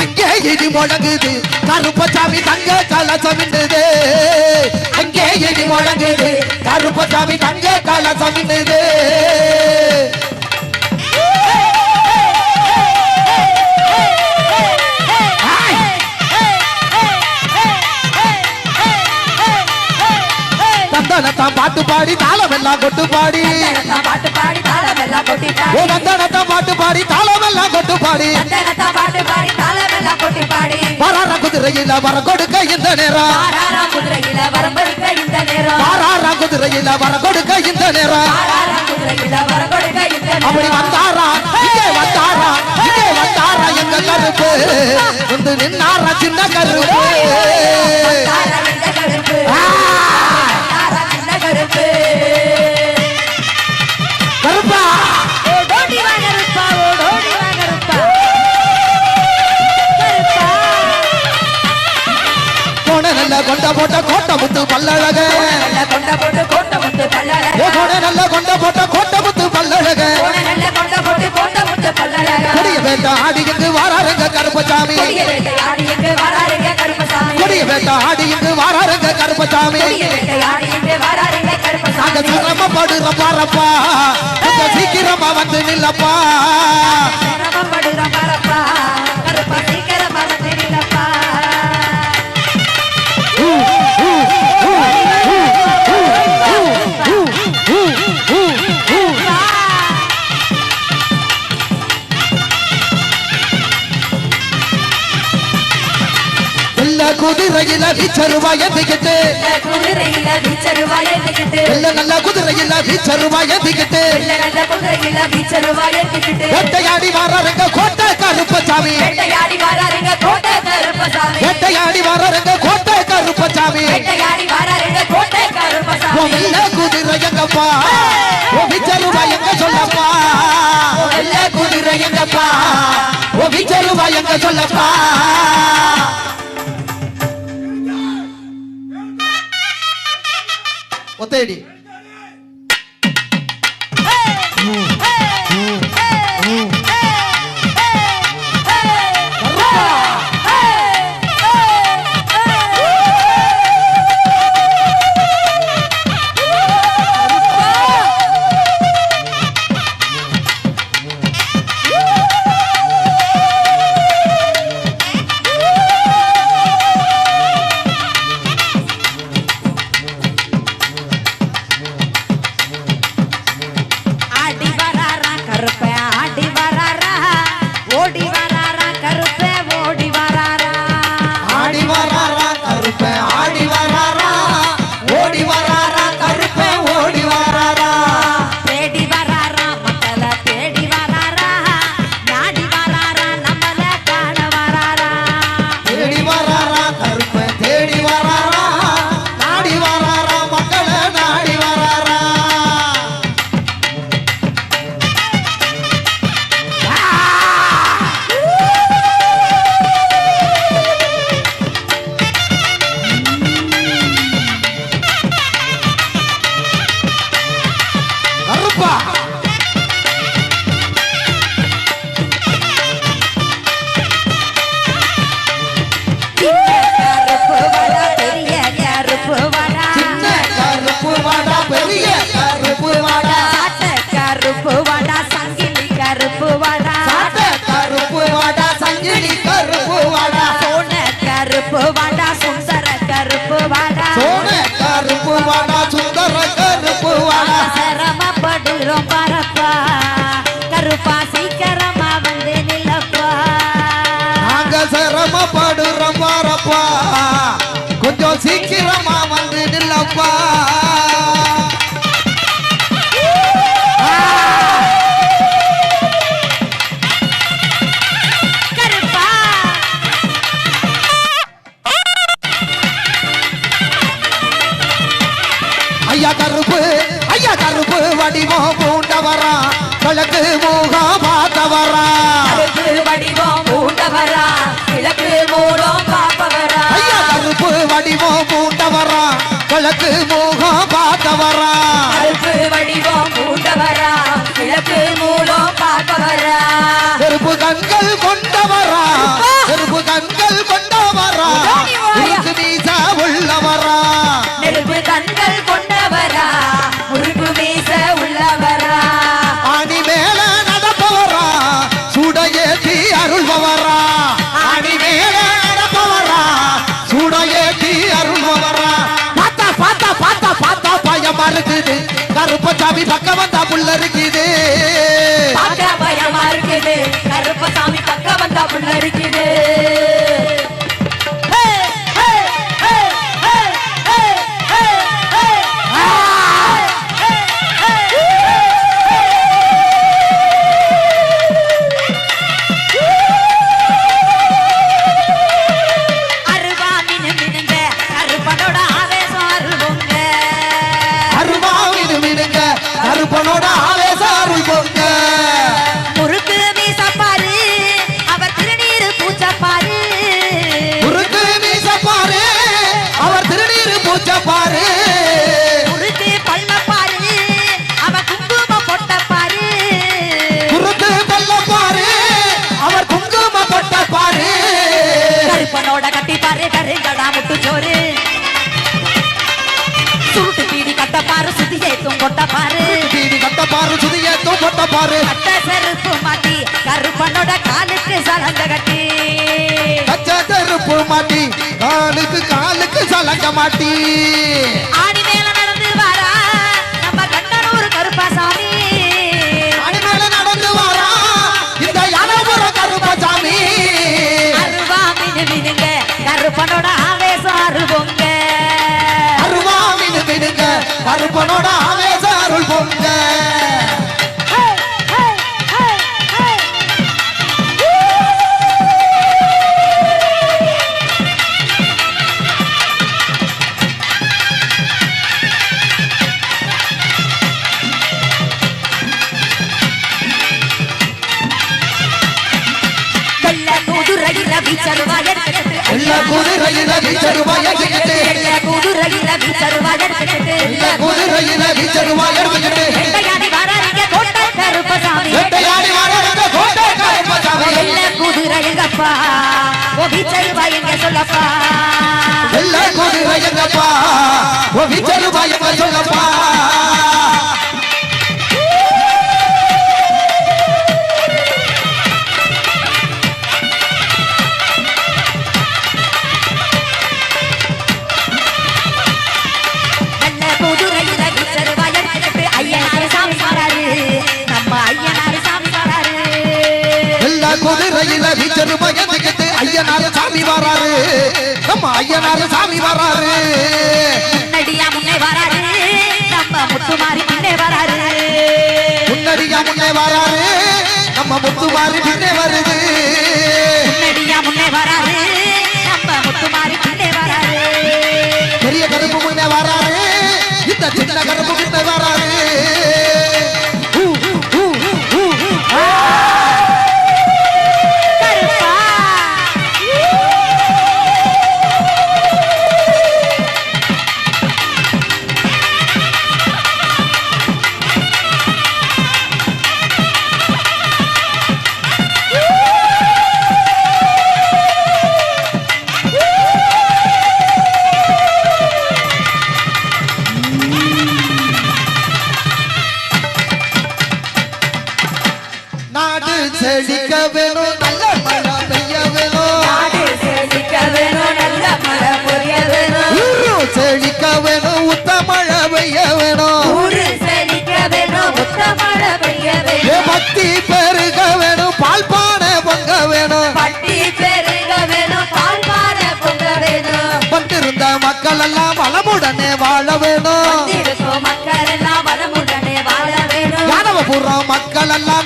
அங்கே இடி முழங்குது கருப்பசாமி தங்க கலசமின்னுது அங்கே இடி முழங்குது கருப்பசாமி தங்க கலசமின்னுது பாட்டு பாடி தாளமெல்லாம் கொட்டு பாடி. பாட்டு பாடி தாளமெல்லாம் கொட்டி பாடி. பாடி தாளமெல்லாம் கொட்டு பாடி. வரார குதிரையில வர கொடுக்க இந்த நேரம். வாரார குதிரையில வர கொடுக்க இந்த நேரம். அப்படி வந்தாரா? இங்கே வந்தாரா? இங்கே வந்தாரா எங்க கருப்பு? வந்து நின்னாரா சின்ன கருப்பு? முத்து பல்லழக. நல்ல கொண்ட போட்டு கோட்டை முத்து பல்லழக நல்ல கொண்ட போட்ட கோட்டை முத்து பல்லழக நல்ல கொண்ட போட்டு கோட்டை முத்து பல்லழக. கொடிய வேண்ட ஆடி இங்கு வாராருங்க கருப்பசாமி. கொடிய வேட்டையாடி எங்கு வராருங்க கருப்பசாமி. கொடிய வேண்ட ஆடி இங்கு வாராருங்க கருப்பசாமி. கொடிய வராருங்க நாங்க கருப்பசாமி சிரமப்படுறோம் பாரப்பா. கொஞ்சம் சீக்கிரமா வந்து நில்லப்பா. குதிரையில் அடிச்சருவாய திகிட்டு குதிரையில வீச்சருவா ஏத்திக்கிட்டு வெள்ள நல்ல நல்ல குதிரையில வீச்சருவா ஏத்திக்கிட்டு வேட்டையாடி வாராருங்க கோட்டை கருப்பசாமி. வேட்டையாடி வராருங்க கோட்டை கருப்பசாமி. வேட்டையாடி வாராருங்க கோட்டை கருப்பசாமி வேட்டையாடி வராருங்க கோட்டை ஓ கருப்பசாமி வெள்ள குதிரை எங்கப்பா ஒத்தேடி ஐயா கருப்பு ஐயா கருப்பு வடிவம் பூண்டவரா. கிழக்கு முகம் பார்த்தவரா. வடிவம் பூண்டவரா கிழக்கு மூலம் காப்பவரா ஐயா கருப்பு வடிவம் பூண்டவரா. கிழக்கு முகம் பார்த்தவரா. இருக்குது. கருப்ப சாமி பக்கம் வந்தா புள்ள இருக்குது. பார்க்க பயமா இருக்குது. கருப்பசாமி பக்கம் வந்தா புள்ள இருக்குது. சலந்த கட்டி பச்சை கருப்பு மாட்டி காலுக்கு காலுக்கு சலங்க மாட்டி. ஆடி மேல குதிரையில வீச்சருவாய கிட்டு வெள்ள குதிரையில வீச்சருவாயர் எல்லா குதிரையில வீச்சருவாய கிட்டு வெண்டையாடி வராங்க கோட்டை கருப்பசாமி. வேட்டையாடி வர கோட்டை கருப்பசாமி. வெள்ள குதிரைங்கப்பா ஓ வீச்சருவாயங்க சொல்லப்பா. எல்லா குதிரை எங்கப்பா ஓ வீச்சரு பயந்துகிட்டு ஐயனார் சாமி வராரு. நம்ம ஐயனார் சாமி வராரு. முன்னடியா முன்னே வராரு. நம்ம முத்துமாரி பின்னே வராரு. முன்னடியா முன்னே வராரு. நம்ம முத்துமாரி பின்னே வருது. முன்னடியா முன்னே வராரு. நம்ம முத்துமாரி பின்னே வராரு. பெரிய கருப்பு முன்னே வராரு. இந்த சின்ன கருப்பு முன்னே வராரு. எல்லாம் வளமுடனே வாழ வேணும். மக்கள் எல்லாம் வளமுடனே வாழ வேணும். மக்கள் எல்லாம்